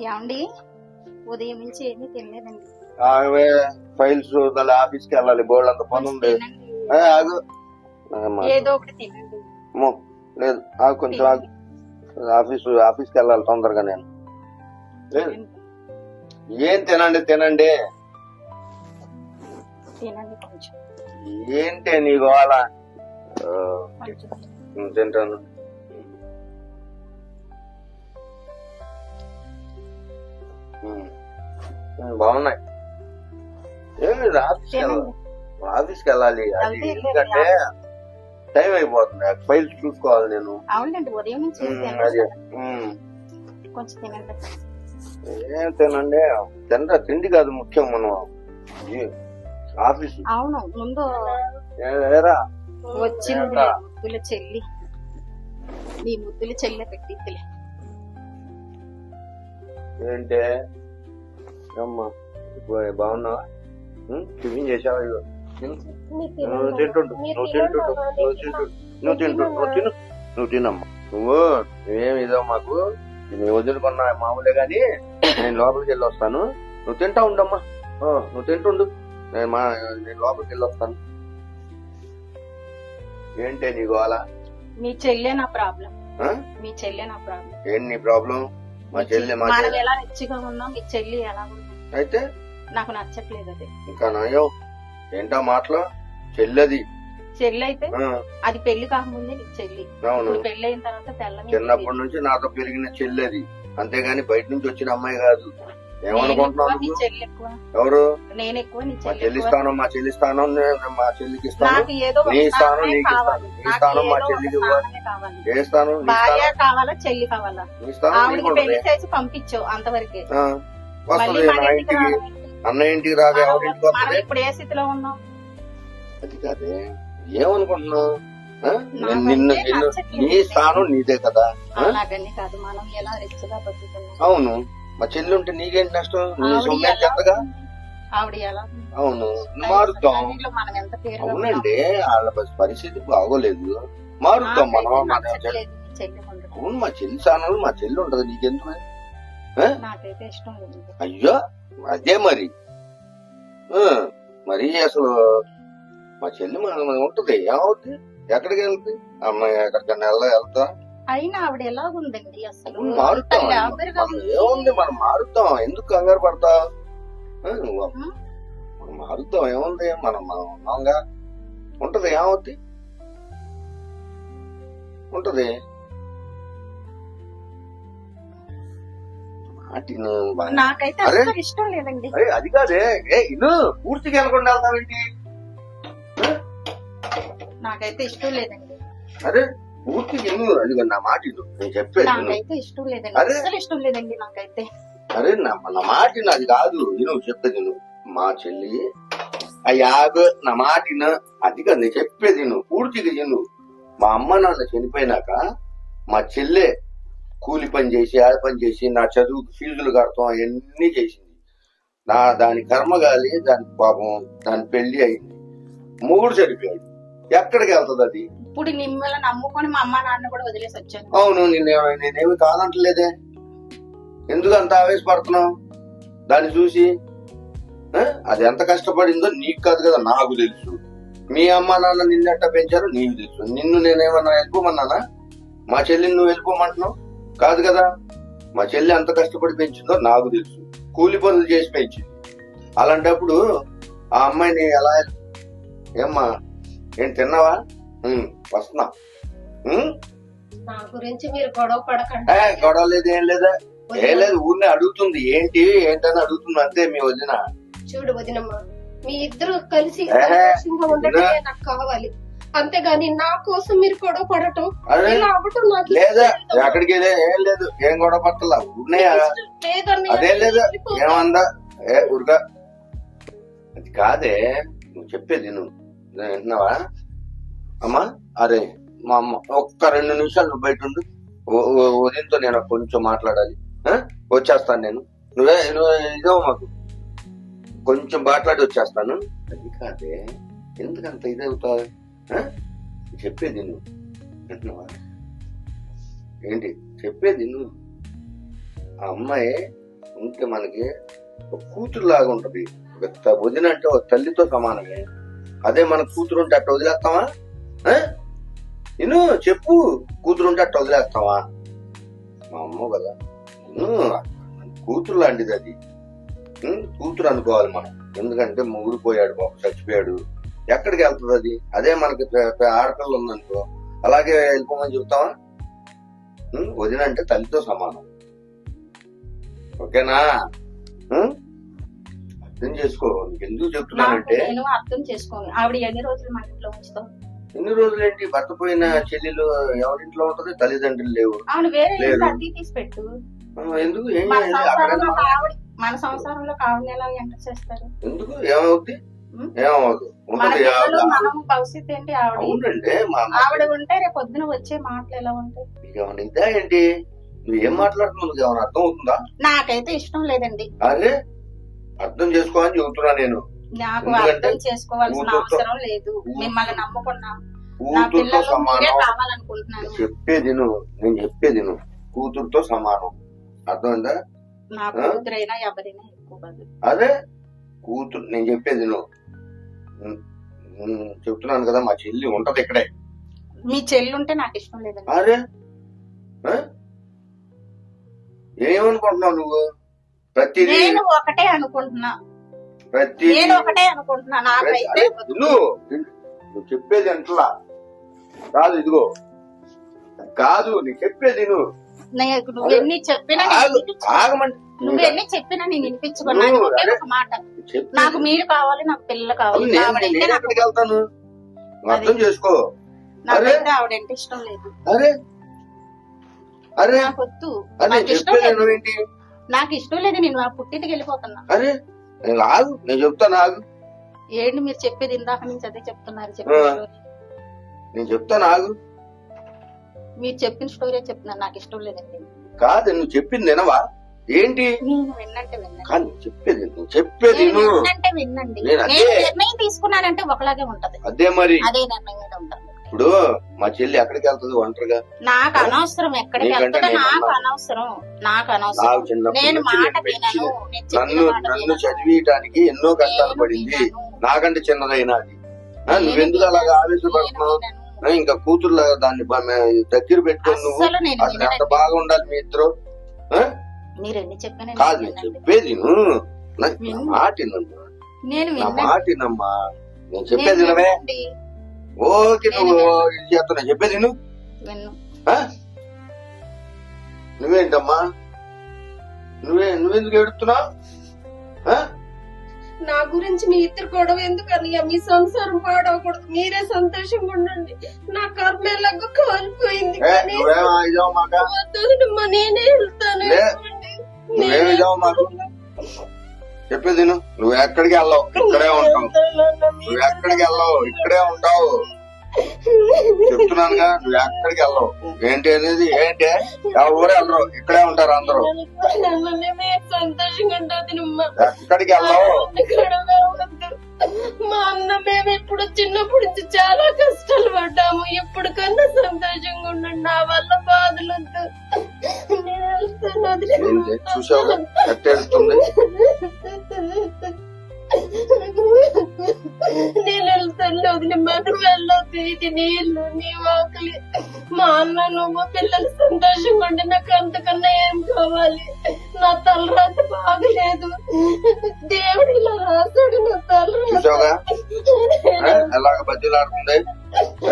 ఏమండి? ఉదయం నుంచి ఏమీ తినలేదండి. ఆమె ఫైల్స్ దాని ఆఫీస్కి వెళ్ళాలి బోర్డు అంత పని ఉంది. ఏ, ఆగు. ఏదో ఒకటి తినండి. అమ్మో, లేదు ఆగు కొంచెం ఆగు. ఆఫీస్ ఆఫీస్కి వెళ్ళాలి తొందరగా నేను. లేదు. ఏం తినండి తినండి. తినండి కొంచెం. ఏంటి నీ గోళ ఆ, కొంచెం. ఉమ్, తింటాను. బాగున్నాయి. ఏం లేదు ఆఫీస్కి వెళ్ళాలి ఆఫీస్కి వెళ్ళాలి అది ఎందుకంటే టైం అయిపోతుంది. ఫైల్స్ చూసుకోవాలి నేను. అవునండి ఉదయం నుంచి ఏం అది. కొంచెం తినండి. ఏం తినండి? తినరా? తిండి కాదు ముఖ్యం మనం. ఆఫీస్. అవును ముందు వచ్చింది? ముద్దుల చెల్లి. నీ ముద్దుల చెల్లె పెట్టిద్దిలే. ఏంటే? అమ్మా బాగున్నావా? టిఫిన్ చేసావా. నువ్వు తింటుండు. నువ్వు తింటుండు. నువ్వు తింటుండు. నువ్వు తింటు నువ్వు తిను. నువ్వు తినమ్మా. నువ్వు నువ్వేం ఇదో మాకు నేను వదులుకున్నా మామూలే గాని నేను లోపలికి వెళ్ళి వస్తాను నువ్వు తింటా ఉండమ్మా. ఓ, నువ్వు తింటుండు. నేను మా నేను లోపలికి వెళ్ళి వస్తాను ఏంటే నీ గోల? మీ చెల్లె నా ప్రాబ్లం. ఆ? మీ చెల్లె నా ప్రాబ్లం. ఏంటి నీ ప్రాబ్లం? మా చెల్లి మా మనం చెల్లి. ఎలా రిచ్గా ఉన్నాం మీ చెల్లి ఎలా ఉంది? అయితే నాకు నచ్చట్లేదు అది. ఇంకా నయం ఏంటా మాటలు? చెల్లది. చెల్లి అయితే ఆ, అది పెళ్ళి కాకముందే నీ చెల్లి. అవును. ఇప్పుడు పెళ్ళి అయిన తర్వాత తెల్ల మీద చిన్నప్పటి నుంచి నాతో పెరిగిన చెల్లెది. అంతేగాని బయట నుంచి వచ్చిన అమ్మాయి కాదు. ఏమనుకుంటున్నావు ఎవరు? మా చెల్లి స్థానం మా చెల్లి స్థానం మా చెల్లికి ఇస్తాను. నీ స్థానం నీకు ఇస్తాను. నీ స్థానం మా చెల్లికి ఇవ్వాలి. ఏ స్థానం? కావాలా చెల్లి కావాలా? నీ స్థానం పెళ్ళి. చేసి పంపించావు అంతవరకే. ఆ, మళ్ళీ వస్తుంది నా ఇంటికి. అన్న ఇంటికి రాదు ఎవరి ఇంటికి మనం వస్తుంది. ఇప్పుడు ఏ స్థితిలో ఉన్నాం? అది కాదే. ఏమనుకుంటున్నావు? నిన్ను నిన్ను. నీ స్థానం నీదే కదా. అవును. మా చెల్లి ఉంటే నీకేంటి నష్టం? నీ సొమ్మే చెత్తగా ఉంది? అవును. ఉన్నాం. అవునండి. వాళ్ళ పరిస్థితి బాగోలేదు. మారుతాం మనం. అవును మా చెల్లి స్థానంలో మా చెల్లి ఉంటది. నీకెందుకు? నాకైతే ఇష్టం లేదు. అయ్యో అదే మరి. మరి అసలు మా చెల్లి మన ఉంటది. ఏమవుద్ది? ఎక్కడికి వెళ్తుంది అమ్మాయి ఎక్కడికన్నా వెళ్ళ వెళ్తా? అయినా ఆవిడ ఎలా ఉందండి అసలు మారుతాం. ఏముంది మనం మారుతాం. ఎందుకు కంగారు ఉం? మనం మారుతాం. ఏముంది? మనం మనం ఉన్నాంగా. ఉంటది ఏమవుద్ది? ఉంటది. నాకైతే? అసలు ఇష్టం లేదండి. అరే అది కాదే. ఏ ఇను పూర్తిగా వెళ్ళకుండా వెళ్తావేంటి? నాకైతే ఇష్టం లేదండి. అరే! పూర్తిగా అది నా మాట నేను చెప్పేది ఇష్టం లేదండి. అరే? అసలు ఇష్టం లేదండి నాకైతే. అరే నా నా మాట అది కాదు. ఇను చెప్పేది ఇను మా చెల్లి అయ్యాగు నా మాట అది కాదు నేను చెప్పేది ఇను పూర్తిగా ఇను మా అమ్మ నాన్న చనిపోయినాక మా చెల్లె కూలి పని చేసి ఆ పని చేసి నా చదువు ఫీజులు కడతాం అవన్నీ చేసింది. నా దాని కర్మగాలి దాని పాపం దాని పెళ్ళి అయింది. మూడు చనిపోయాడు. ఎక్కడికి వెళ్తుంది అది? ఇప్పుడు మిమ్మల్ని నమ్ముకొని మా అమ్మ నాన్న కూడా వదిలేసి వచ్చాను అవును నేనే నేనేమి కాదంటలేదే. ఎందుకు అంత ఆవేశపడుతున్నావు? దాన్ని చూసి అది ఎంత కష్టపడిందో నీకు కాదు కదా నాకు తెలుసు. మీ అమ్మ నాన్న నిన్నెట్ట పెంచారు నీకు తెలుసు. నిన్ను నేనేమన్నా వెళ్ళిపోమన్నానా? మా చెల్లిని నువ్వు వెళ్ళిపోమంటున్నావు? కాదు కదా. మా చెల్లి ఎంత కష్టపడి పెంచిందో నాకు తెలుసు. కూలి పనులు చేసి పెంచింది. అలాంటప్పుడు ఆ అమ్మాయిని ఎలా ఏమ్మా ఏం తిన్నావా? వస్తున్నా? నా గురించి మీరు గొడవ పడకండి. గొడవ లేదు ఏం లేదా. ఏం లేదు ఊరినే అడుగుతుంది. ఏంటి ఏంటని అడుగుతుంది అంతే మీ వదిన. చూడు వదినమ్మ మీ ఇద్దరు కలిసి ఏహే, సంతోషంగా ఉండటమే నాకు కావాలి. అంతేగాని నా కోసం మీరు గొడవ పడటం అరే ఇలా అవ్వటం నాకు లేదా. ఎక్కడికి ఏం లేదు ఏం గొడవ పట్టలా లేదని అదేం లేదు. ఏమందా? ఏ ఉరగా అది కాదే నువ్వు చెప్పేది నువ్వు వింటున్నావా అమ్మా? అరే మా అమ్మ ఒక్క రెండు నిమిషాలు నువ్వు బయట ఉండు. ఉదయంతో నేను కొంచెం మాట్లాడాలి. వచ్చేస్తాను నేను. నువ్వే నువ్వు ఇదో మాకు. కొంచెం మాట్లాడి వచ్చేస్తాను. అది కాదే ఎందుకంత ఇదవుతావు? చెప్పేది నువ్వు. వింటున్నావా? ఏంటి? చెప్పేది నువ్వు. ఆ అమ్మాయి ఉంటే మనకి ఒక కూతురు లాగా ఉంటది. ఒక వదిన అంటే ఒక తల్లితో సమానమే. అదే మన కూతురు ఉంటే అట్ట వదిలేస్తావా? ఇను చెప్పు కూతురు ఉంటే అట్ట వదిలేస్తావా? మా అమ్మ కదా. కూతురు లాంటిది అది? కూతురు అనుకోవాలి మనం. ఎందుకంటే మొగుడు పోయాడు పాప చచ్చిపోయాడు. ఎక్కడికి వెళ్తుంది అది? అదే మనకి ఆడపిల్ల ఉందనుకో. అలాగే వెళ్ళిపోమని చెప్తావా? ఉం? వదిన అంటే తల్లితో సమానం. ఓకేనా? అర్థం చేసుకో. నీకు ఎందుకు చెప్తున్నానంటే? నేను అర్థం చేసుకోను. ఆవిడ ఎన్ని రోజులు మన ఇంట్లో ఉంచుతాం ఎన్ని రోజులేంటి? భర్త పోయిన చెల్లెలు ఎవరింట్లో ఉంటది? తల్లిదండ్రులు లేవు. వేరే. ఇంట్లో తీసి పెట్టు. ఎందుకు? ఏం మన చేయాలి? అక్కడ సంసారంలో ఆవిడ మన సంసారంలో ఆవిడని ఎలా ఎంటర్ చేస్తారు. ఎందుకు? ఏమవుద్ది? ఉం? ఏమవుద్దు మన ఉంటది పిల్లలు ఆవిడ. మనం భవిష్యత్తు ఏంటి ఆవిడ? అవునండి మా అమ్మ ఆవిడ ఉంటే రేపు పొద్దున వచ్చే మాటలు ఎలా ఉంటాయి? ఇదా ఏంటి? నువ్వు ఏం మాట్లాడుతున్నావు? నీకు ఏమైనా అర్థం అవుతుందా నాకైతే ఇష్టం లేదండి. అరే అర్థం చేసుకోవాలని చెబుతున్నా నేను. నాకు అర్థం చేసుకోవాల్సిన అవసరం లేదు. మిమ్మల్ని నమ్ముకున్నాం. నా కూతురుతో పిల్లలు మీరే సమానం. కావాలనుకుంటున్నాను. చెప్పేది నువ్వు. నేను చెప్పేది నువ్వు. కూతురుతో సమానం. అర్థమైందా? నా ఆ? కూతురైనా ఎవరైనా ఎక్కువ కాదు. అదే కూతురు నేను చెప్పేది నువ్వు. చెప్తున్నాను కదా మా చెల్లి ఉంటది ఇక్కడే. మీ చెల్లి ఉంటే నాకు ఇష్టం లేదండి. అరే? ఆ? ఏమనుకుంటున్నావు నువ్వు? ప్రతిదీ నేను ఒకటే అనుకుంటున్నా. నేను ఒకటే అనుకుంటున్నా నాకైతే నువ్వు నువ్వు చెప్పేది అంటలా కాదు ఇదిగో. కాదు నీకు చెప్పేది నువ్వు నాకు నువ్వు ఎన్ని చెప్పినా నేను. ఆగమంటే నువ్వు ఎన్ని చెప్పినా నేను వినిపించుకున్నాను నువ్వు ఒకే మాట. చెప్పు. నాకు మీరు కావాలి నాకు పిల్లలు కావాలి. నేను ఆవిడంటే నేను నాకు ఎక్కడికి వెళ్తాను? నువ్వు అర్థం చేసుకో. నాకైతే ఆవిడంటే ఇష్టం లేదు. అరే. అరే. నాకు వద్దు. అరే నాకు ఇష్టం చెప్పేది లేదు. నువ్వేంటి నాకు ఇష్టం లేదు నేను ఆ పుట్టింటికి వెళ్ళిపోతున్నా. అరే. ఆగు నేను చెప్తాను ఆగు. ఏంటి మీరు చెప్పేది ఇందాక నుంచి అదే చెప్తున్నారు చెప్పిన నేను చెప్తాను ఆగు. మీరు చెప్పిన స్టోరీ చెప్తున్నారు నాకు ఇష్టం లేదండి. కాదు నువ్వు చెప్పింది వినవా? ఏంటి? నేను విన్నంటే చెప్పేది నువ్వు చెప్పేది విన్నంటే వినండి నేను నిర్ణయం తీసుకున్నానంటే ఒకలాగే ఉంటది. అదే మరి. అదే నిర్ణయం ఉంటది. ఇప్పుడు మా చెల్లి ఎక్కడికి వెళ్తుంది ఒంటరిగా నాకు అనవసరం ఎక్కడికి వెళ్తుందో నాకు. అనవసరం నాకు నాకు అనవసరం చిన్నప్పటి నేను మాట వినను నేను చెప్పిన నన్ను మాట నన్ను వినను. చదివియటానికి ఎన్నో కష్టాలు నేను పడింది వినను. నాకంటే చిన్నదైనా అది ఆ, నేను నువ్వెందుకు అలాగా వినను. ఆవేశపడుతున్నావు నేను వినను. ఆ, ఇంకా కూతుర్లా దాన్ని బ- మే- దగ్గర పెట్టుకొని నువ్వు అస్సలు నేను అసలు ఎంత. బాగా ఉండాలి మీ ఇద్దరు ఆ? మీరు ఎన్ని చెప్పినా నేను కాదు నేను. చెప్పేది నువ్వు నా నా విను. మాట వినమ్మా. నేను నా వినండి మాట వినమ్మా నేను చెప్పేది వినవే ఓకే నువ్వు ఇది చేస్తున్నా చెప్పేది ఆ? నువ్వేంటమ్మా? నువ్వే నువ్వెందుకు ఏడుస్తున్నావు? ఆ? నా గురించి మీ ఇద్దరు గొడవ ఎందుకు అన్నయ్య మీ సంసారం పాడవకూడదు. మీరే సంతోషంగా ఉండండి. నా కర్మ ఎలాగో కాలిపోయింది. నేనే వెళ్తాను. చెప్పేది. నువ్వు ఎక్కడికి వెళ్ళావు? ఇక్కడే ఉంటావు. నువ్వు ఎక్కడికి వెళ్ళావు? ఇక్కడే ఉంటావు. చెప్తున్నానుగా నువ్వు ఎక్కడికి వెళ్ళావు? ఏంటి అనేది? ఏంటి? ఎవరు వెళ్ళరు? ఇక్కడే ఉంటారు అందరూ. ఎక్కడికి వెళ్ళావు? మా అన్న మేము ఇప్పుడు చిన్నప్పటి నుంచి చాలా కష్టాలు పడ్డాము. ఇప్పుడు కన్నా సంతోషంగా ఉండండి. నా వల్ల బాధలొద్దు నేను వెళ్తాను వదిలి మనం వెళ్ళొద్దు ఇది నీ వాకలి. మా అన్న నువ్వు పిల్లలు సంతోషంగా ఉండి నాకు అంతకన్నా ఏం కావాలి? నా తలరాత బాగలేదు. దేవుడు ఇలా రాశాడు నా ఆ, తలరాత ఎలాగ బద్దీలాడుతుంది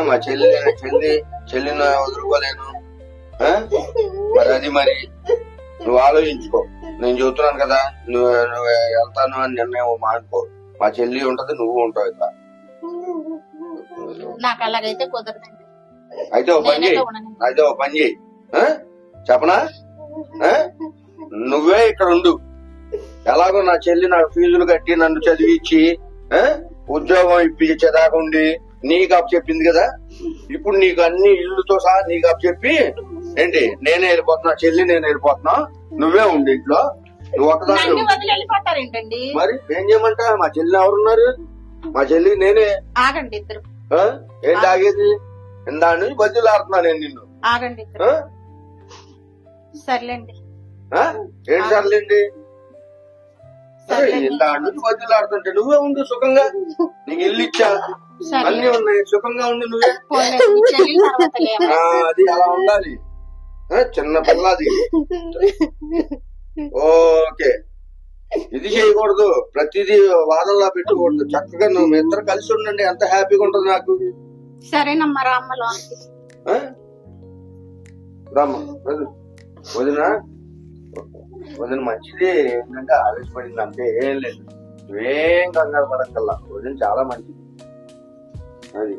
మా చెల్లి చెల్లి చెల్లిని వదులుకోలేను. ఆ? మరి అది మరి. నువ్వు ఆలోచించుకో. నేను చెబుతున్నాను కదా నువ్వు నువ్వు వెళ్తాను అని నిర్ణయం మానుకో. మా చెల్లి ఉంటది నువ్వు ఉంటావు ఇక్కడ. నాకు అలాగైతే కుదరదండి. అయితే ఓ పని ఉండను. అయితే ఓ పని చేయి. ఆ? చెప్పనా? ఆ? నువ్వే ఇక్కడ ఉండు. ఎలాగో నా చెల్లి నాకు ఫీజులు కట్టి నన్ను చదివించి ఆ? ఉద్యోగం ఇప్పించేదాకా ఉండి నీకు అప్పు చెప్పింది కదా? ఇప్పుడు నీకు అన్ని ఇల్లుతో సహా నీకు అప్పు చెప్పి ఏంటి? నేనే వెళ్ళిపోతున్నా చెల్లి నేను వెళ్ళిపోతున్నా. నువ్వే ఉండు ఇంట్లో. నువ్వు ఒకదాని నన్ను వదిలి వెళ్ళిపోతారేంటండి? మరి ఏం చేయమంటా? మా చెల్లి ఎవరున్నారు? మా చెల్లి నేనే. ఆగండి ఇద్దరు. ఆ? ఏంటి ఆగేది? దాని నుంచి బజ్జీలు ఆడుతున్నా నేను నిన్ను. ఆగండి? సర్లేండి? ఏంటి సర్లేండి? ఇలా నుంచి వదిలాడుతుంటే నువ్వే ఉండు సుఖంగా. నీకు ఇల్లు ఇచ్చా? అన్ని ఉన్నాయి. సుఖంగా ఉండు నువ్వే. అది అలా ఉండాలి. చిన్న పిల్లది ఓకే. ఇది చేయకూడదు? ప్రతిదీ వాదనలా పెట్టుకూడదు చక్కగా నువ్వు ఇద్దరు కలిసి ఉండండి ఎంత హ్యాపీగా ఉంటుంది నాకు. సరేనమ్మా రామ్మ లోనికి ఆ? రామ్మా వదిన. వదిన వదిన మంచిది ఏంటంటే ఆవేశపడింది అంతే. ఏం లేదు. నువ్వేం కంగారు పడక్కల్లా వదిన చాలా మంచిది. అది.